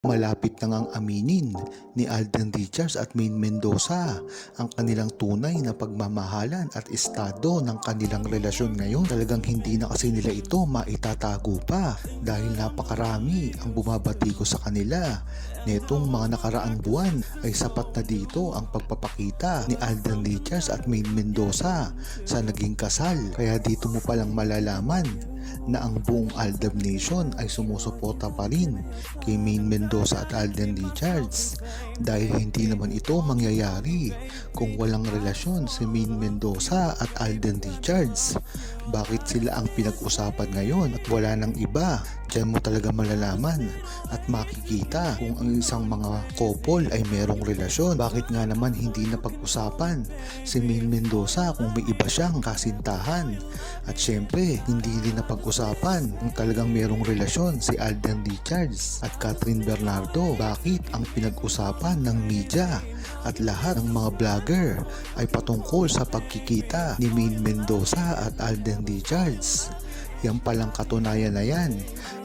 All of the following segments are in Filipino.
Malapit na ngang aminin ni Alden Richards at Maine Mendoza ang kanilang tunay na pagmamahalan at estado ng kanilang relasyon ngayon. Talagang hindi na kasi nila ito maitatago pa dahil napakarami ang bumabati ko sa kanila. Netong mga nakaraang buwan ay sapat na dito ang pagpapakita ni Alden Richards at Maine Mendoza sa naging kasal. Kaya dito mo palang malalaman na ang buong Aldab Nation ay sumusuporta pa rin kay Maine Mendoza at Alden Richards dahil hindi naman ito mangyayari kung walang relasyon si Maine Mendoza at Alden Richards. Bakit sila ang pinag-usapan ngayon at wala nang iba? Diyan mo talaga malalaman at makikita kung ang isang mga couple ay merong relasyon. Bakit nga naman hindi na pag-usapan si Maine Mendoza kung may iba siyang kasintahan? At syempre, hindi din na pag-usapan kung talagang merong relasyon si Alden Richards at Catherine Bernardo. Bakit ang pinag-usapan ng media at lahat ng mga vlogger ay patungkol sa pagkikita ni Maine Mendoza at Alden Richards? Yan palang katunayan na yan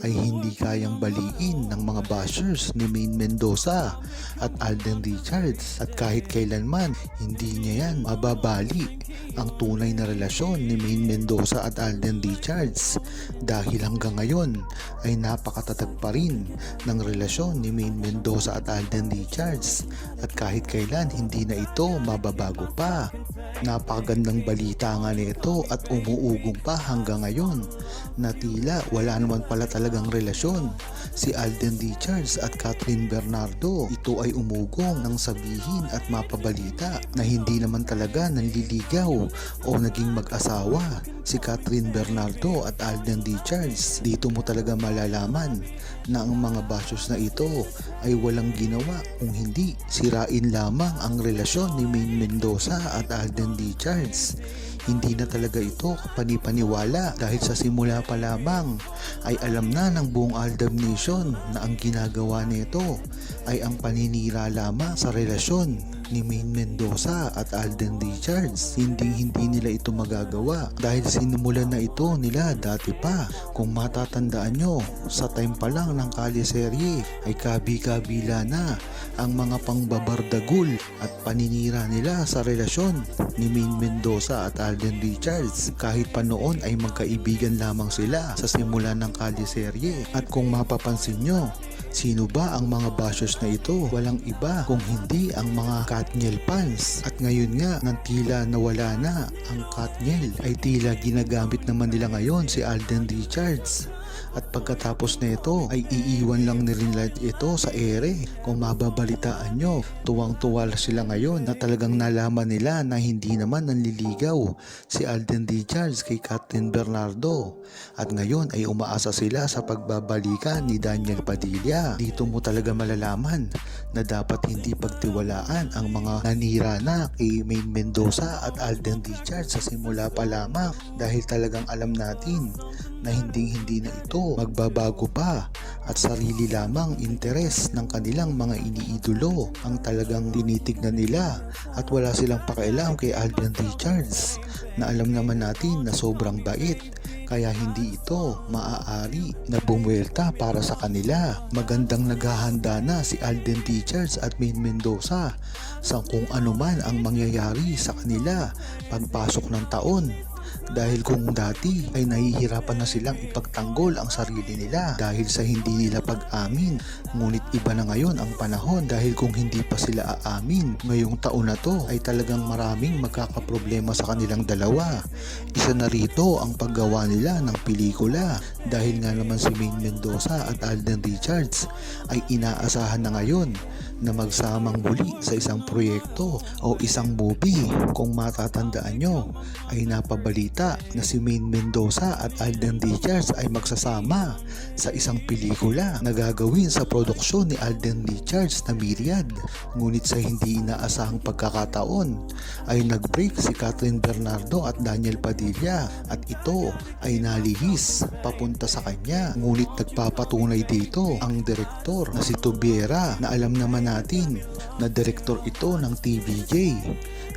ay hindi kayang baliin ng mga bashers ni Maine Mendoza at Alden Richards at kahit kailanman hindi niya yan mababali ang tunay na relasyon ni Maine Mendoza at Alden Richards dahil hanggang ngayon ay napakatatag pa rin ng relasyon ni Maine Mendoza at Alden Richards at kahit kailan hindi na ito mababago pa. Napakagandang balita nga nito at umuugong pa hanggang ngayon na tila wala naman pala talagang relasyon si Alden Richards at Catherine Bernardo. Ito ay umugong nang sabihin at mapabalita na hindi naman talaga nanliligaw o naging mag-asawa si Catherine Bernardo at Alden Richards. Dito mo talaga malalaman na ang mga bashers na ito ay walang ginawa kung hindi sirain lamang ang relasyon ni Maine Mendoza at Alden Richards. Hindi na talaga ito kapanipaniwala dahil sa simula pa lamang ay alam na ng buong Aldab Nation na ang ginagawa nito ay ang paninira lamang sa relasyon ni Maine Mendoza at Alden Richards. Hindi hindi nila ito magagawa dahil sinimulan na ito nila dati pa. Kung matatandaan nyo, sa time pa lang ng kaliserye ay kabi-kabila na ang mga pangbabardagul at paninira nila sa relasyon ni Maine Mendoza at Alden Richards. Kahit pa noon ay magkaibigan lamang sila sa simula ng kaliserye. At kung mapapansin nyo, Sino ba ang mga bashers na ito? Walang iba kung hindi ang mga Katniel fans. At ngayon nga, nang tila nawala na ang Katniel, ay tila ginagamit naman nila ngayon si Alden Richards. At pagkatapos na ito ay iiwan lang ni nila ito sa ere. Kung mababalitaan nyo, tuwang-tuwa sila ngayon na talagang nalaman nila na hindi naman nanliligaw si Alden Richards kay Catherine Bernardo. At ngayon ay umaasa sila sa pagbabalikan ni Daniel Padilla. Dito mo talaga malalaman na dapat hindi pagtiwalaan ang mga nanira na kay Maine Mendoza at Alden Richards sa simula pa lamang dahil talagang alam natin na hindi hindi na ito magbabago pa at sarili lamang interes ng kanilang mga iniidolo ang talagang tinitignan nila at wala silang pakialam kay Alden Richards na alam naman natin na sobrang bait kaya hindi ito maaari na bumuelta para sa kanila. Magandang naghahanda na si Alden Richards at Maine Mendoza sa kung ano man ang mangyayari sa kanila pagpasok ng taon dahil kung dati ay nahihirapan na silang ipagtanggol ang sarili nila dahil sa hindi nila pag-amin. Ngunit iba na ngayon ang panahon dahil kung hindi pa sila aamin ngayong taon na to ay talagang maraming magkakaproblema sa kanilang dalawa. Isa na rito ang paggawa nila ng pelikula dahil nga naman si Maine Mendoza at Alden Richards ay inaasahan na ngayon na magsamang muli sa isang proyekto o isang movie. Kung matatandaan nyo, ay napabalita na si Maine Mendoza at Alden Richards ay magsasama sa isang pelikula na gagawin sa produksyon ni Alden Richards na Myriad. Ngunit sa hindi inaasahang pagkakataon ay nag-break si Catherine Bernardo at Daniel Padilla at ito ay nalihis papunta sa kanya. Ngunit nagpapatunay dito ang direktor na si Tubiera na alam naman natin na direktor ito ng TVJ.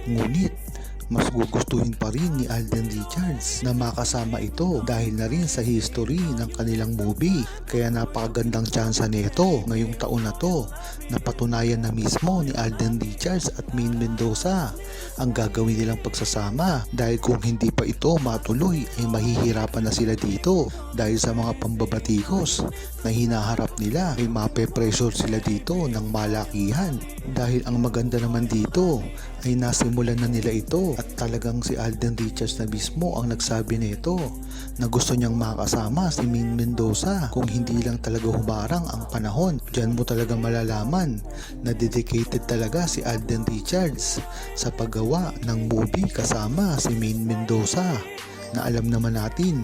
Ngunit mas gugustuhin pa rin ni Alden Richards na makasama ito dahil na rin sa history ng kanilang movie. Kaya napakagandang tsansa nito ngayong taon na to na patunayan na mismo ni Alden Richards at Maine Mendoza ang gagawin nilang pagsasama dahil kung hindi pa ito matuloy ay mahihirapan na sila dito dahil sa mga pambabatikos na hinaharap nila ay mape-pressure sila dito ng malakihan dahil ang maganda naman dito ay nasimulan na nila ito at talagang si Alden Richards na mismo ang nagsabi nito na gusto niyang makasama si Min Mendoza kung hindi lang talaga humarang ang panahon. Diyan mo talaga malalaman na dedicated talaga si Alden Richards sa paggawa ng movie kasama si Min Mendoza na alam naman natin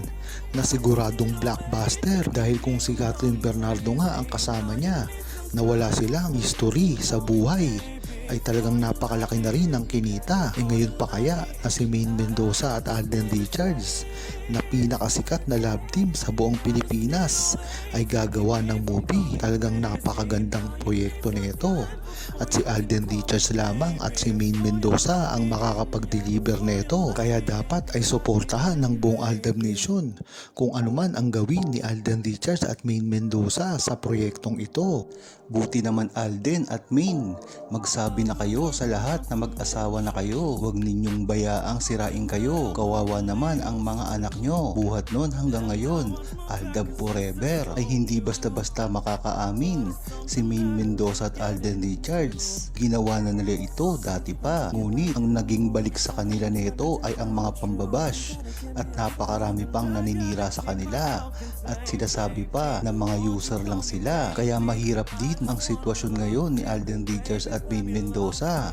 na siguradong blockbuster dahil kung si Kathleen Bernardo nga ang kasama niya na wala silang history sa buhay ay talagang napakalaki na rin ang kinita. E ngayon pa kaya na si Maine Mendoza at Alden Richards na pinakasikat na love team sa buong Pilipinas ay gagawa ng movie. Talagang napakagandang proyekto nito. At si Alden Richards lamang at si Maine Mendoza ang makakapag-deliver nito. Kaya dapat ay suportahan ng buong Aldab Nation kung anuman ang gawin ni Alden Richards at Maine Mendoza sa proyektong ito. Buti naman Alden at Maine, magsabi na kayo sa lahat na mag-asawa na kayo. Huwag ninyong bayaang sirain kayo. Kawawa naman ang mga anak nyo. Buhat nun hanggang ngayon, Aldab forever ay hindi basta-basta makakaamin. Si Maine Mendoza at Alden Richards, ginawa na nila ito dati pa. Ngunit ang naging balik sa kanila nito ay ang mga pambabash at napakarami pang naninira sa kanila. At sinasabi pa na mga user lang sila. Kaya mahirap din ang sitwasyon ngayon ni Alden Richards at Maine Mendoza.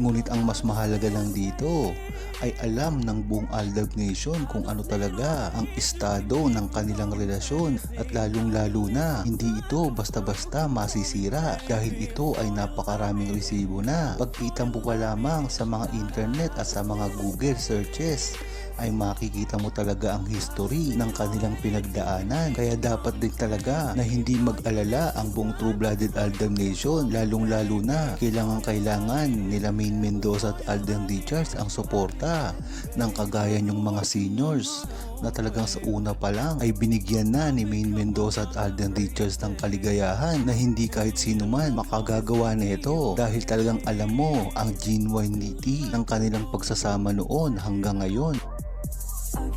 Ngunit ang mas mahalaga lang dito ay alam ng buong Aldab Nation kung ano talaga ang estado ng kanilang relasyon at lalong lalo na hindi ito basta-basta masisira dahil ito ay napakaraming resibo na. Pagkita mo pa lamang sa mga internet at sa mga Google searches ay makikita mo talaga ang history ng kanilang pinagdaanan. Kaya dapat din talaga na hindi mag-alala ang buong True-Blooded Aldam Nation lalong lalo na kailangan kailangan nila Main Mendoza at Alden Richards ang suporta ng kagaya yung mga seniors na talagang sa una pa lang ay binigyan na ni Main Mendoza at Alden Richards ng kaligayahan na hindi kahit sino man makagagawa nito dahil talagang alam mo ang genuinity ng kanilang pagsasama noon hanggang ngayon.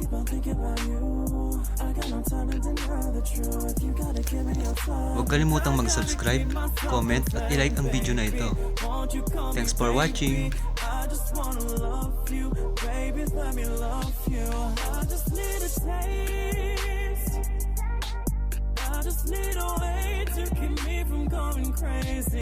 Keep on thinking about you. I got no time to deny the truth. You gotta give me your time. Huwag kalimutang mag-subscribe, comment at i-like ang video na ito. Thanks for watching! I just wanna love you, baby. Let me love you. I just need a taste. I just need a way to keep me from going crazy.